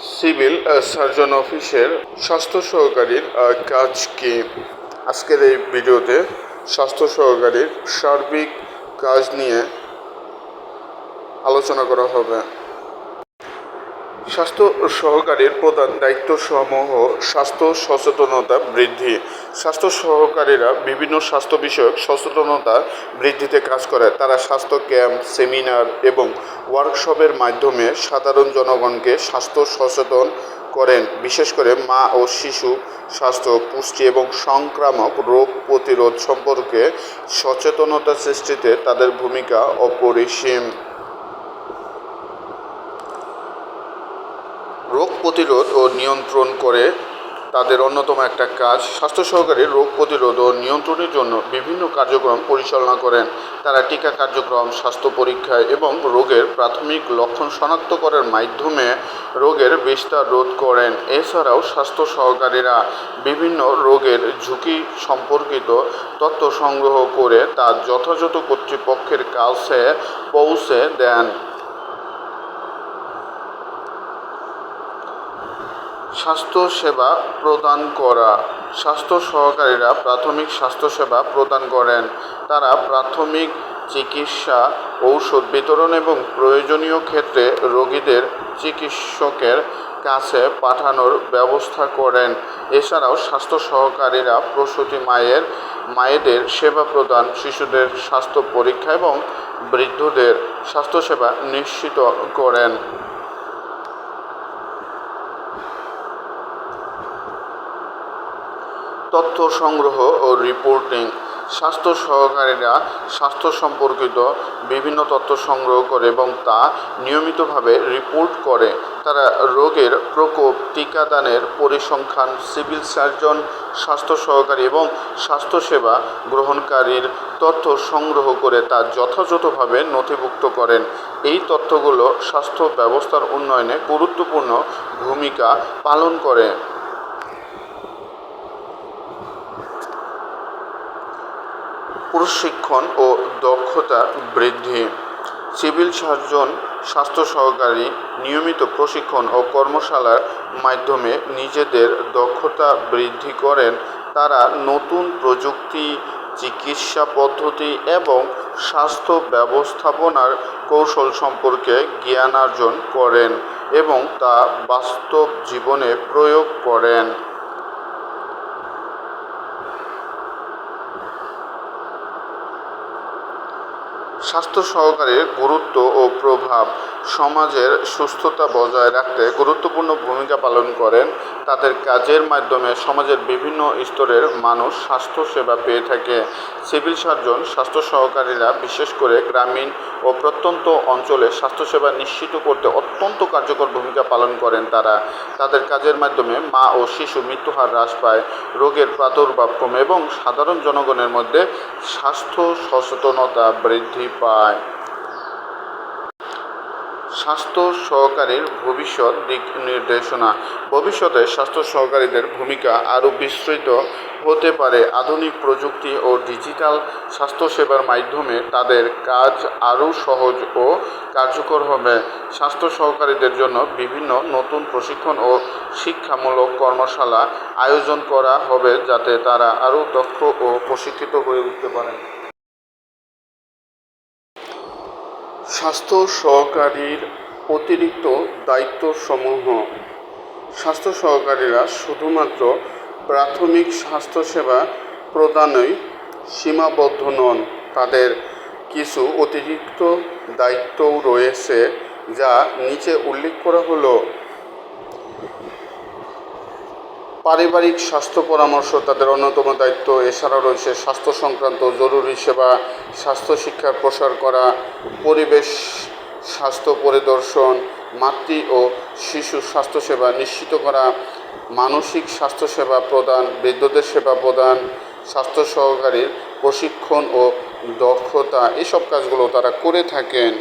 Civil surgeon অফিসের স্বাস্থ্য সহকারীর কাজ কি? আজকের এই ভিডিওতে স্বাস্থ্য সহকারীর সার্বিক কাজ নিয়ে আলোচনা করা হবে। স্বাস্থ্য সহকারীর প্রধান দায়িত্বসমূহ স্বাস্থ্য সচেতনতা বৃদ্ধি। স্বাস্থ্য সহকারীরা বিভিন্ন স্বাস্থ্য বিষয়ক সচেতনতা বৃদ্ধিতে কাজ করে। তারা স্বাস্থ্য ক্যাম্প, সেমিনার এবং ওয়ার্কশপের মাধ্যমে সাধারণ জনগণকে স্বাস্থ্য সচেতন করেন। বিশেষ করে মা ও শিশু স্বাস্থ্য, পুষ্টি এবং সংক্রামক রোগ প্রতিরোধ সম্পর্কে সচেতনতা সৃষ্টিতে তাদের ভূমিকা অপরিসীম রোগ প্রতিরোধ ও নিয়ন্ত্রণ করে তাদের অন্যতম একটা কাজ। স্বাস্থ্য সহকারী রোগ প্রতিরোধ ও নিয়ন্ত্রণের জন্য বিভিন্ন কার্যক্রম পরিচালনা করেন। তারা টিকা কার্যক্রম, স্বাস্থ্য পরীক্ষা এবং রোগের প্রাথমিক লক্ষণ শনাক্ত করার মাধ্যমে রোগের বিস্তার রোধ করেন। এছাড়াও স্বাস্থ্য সহকারীরা বিভিন্ন রোগের ঝুঁকি সম্পর্কিত তথ্য সংগ্রহ করে তা যথাযথ কর্তৃপক্ষের কাছে পৌঁছে দেন। স্বাস্থ্য সেবা প্রদান করা। স্বাস্থ্য সহকারীরা প্রাথমিক স্বাস্থ্যসেবা প্রদান করেন। তারা প্রাথমিক চিকিৎসা, ঔষধ বিতরণ এবং প্রয়োজনীয় ক্ষেত্রে রোগীদের চিকিৎসকের কাছে পাঠানোর ব্যবস্থা করেন। এছাড়াও স্বাস্থ্য সহকারীরা প্রসূতি মায়ের, মায়েদের সেবা প্রদান, শিশুদের স্বাস্থ্য পরীক্ষা এবং বৃদ্ধদের স্বাস্থ্যসেবা নিশ্চিত করেন। তথ্য সংগ্রহ ও রিপোর্টিং স্বাস্থ্য সহকারীরা স্বাস্থ্য সম্পর্কিত বিভিন্ন তথ্য সংগ্রহ করে এবং তা নিয়মিতভাবে রিপোর্ট করে। তারা রোগের প্রকোপ, টিকাদানের পরিসংখ্যান, সিভিল সার্জন, স্বাস্থ্য সহকারী এবং স্বাস্থ্যসেবা গ্রহণকারীর তথ্য সংগ্রহ করে তা যথাযথভাবে নথিভুক্ত করেন। এই তথ্যগুলো স্বাস্থ্য ব্যবস্থার উন্নয়নে গুরুত্বপূর্ণ ভূমিকা পালন করে। প্রশিক্ষণ ও দক্ষতা বৃদ্ধি। সিভিল সার্জন, স্বাস্থ্য সহকারী, নিয়মিত প্রশিক্ষণ ও কর্মশালার মাধ্যমে নিজেদের দক্ষতা বৃদ্ধি করেন। তারা নতুন প্রযুক্তি, চিকিৎসা পদ্ধতি এবং স্বাস্থ্য ব্যবস্থাপনার কৌশল সম্পর্কে জ্ঞানার্জন করেন এবং তা বাস্তব জীবনে প্রয়োগ করেন। স্বাস্থ্য সহকারীর গুরুত্ব ও প্রভাব সমাজের সুস্থতা বজায় রাখতে গুরুত্বপূর্ণ ভূমিকা পালন করেন তাদের কাজের মাধ্যমে সমাজের বিভিন্ন স্তরের মানুষ স্বাস্থ্য সেবা পেয়ে থাকে। সিভিল সার্জন, স্বাস্থ্য সহকারীরা বিশেষ করে গ্রামীণ ও প্রত্যন্ত অঞ্চলে স্বাস্থ্যসেবা নিশ্চিত করতে অত্যন্ত কার্যকর ভূমিকা পালন করেন তারা। তাদের কাজের মাধ্যমে মা ও শিশু মৃত্যুহার হ্রাস পায়, রোগের প্রাদুর্ভাব কমে এবং সাধারণ জনগণের মধ্যে স্বাস্থ্য সচেতনতা বৃদ্ধি পায়। স্বাস্থ্য সহকারীর ভবিষ্যৎ দিক নির্দেশনা। ভবিষ্যতে স্বাস্থ্য সহকারীদের ভূমিকা আরও বিস্তৃত হতে পারে। আধুনিক প্রযুক্তি ও ডিজিটাল স্বাস্থ্যসেবার মাধ্যমে তাদের কাজ আরও সহজ ও কার্যকর হবে। স্বাস্থ্য সহকারীদের জন্য বিভিন্ন নতুন প্রশিক্ষণ ও শিক্ষামূলক কর্মশালা আয়োজন করা হবে যাতে তারা আরও দক্ষ ও প্রশিক্ষিত হয়ে উঠতে পারেন। স্বাস্থ্য সহকারীর অতিরিক্ত দায়িত্বসমূহ। স্বাস্থ্য সহকারীরা শুধুমাত্র প্রাথমিক স্বাস্থ্যসেবা প্রদানেই সীমাবদ্ধ নন। তাদের কিছু অতিরিক্ত দায়িত্বও রয়েছে, যা নিচে উল্লেখ করা হলো। পারিবারিক স্বাস্থ্য পরামর্শ তাদের অন্যতম দায়িত্ব। এছাড়াও রয়েছে স্বাস্থ্য সংক্রান্ত জরুরি সেবা, স্বাস্থ্য শিক্ষার প্রসার করা, পরিবেশ স্বাস্থ্য পরিদর্শন, মাতৃ ও শিশু স্বাস্থ্যসেবা নিশ্চিত করা, মানসিক স্বাস্থ্যসেবা প্রদান, বৃদ্ধদের সেবা প্রদান, স্বাস্থ্য সহকারীর প্রশিক্ষণ ও দক্ষতা, এসব কাজগুলো তারা করে থাকেন।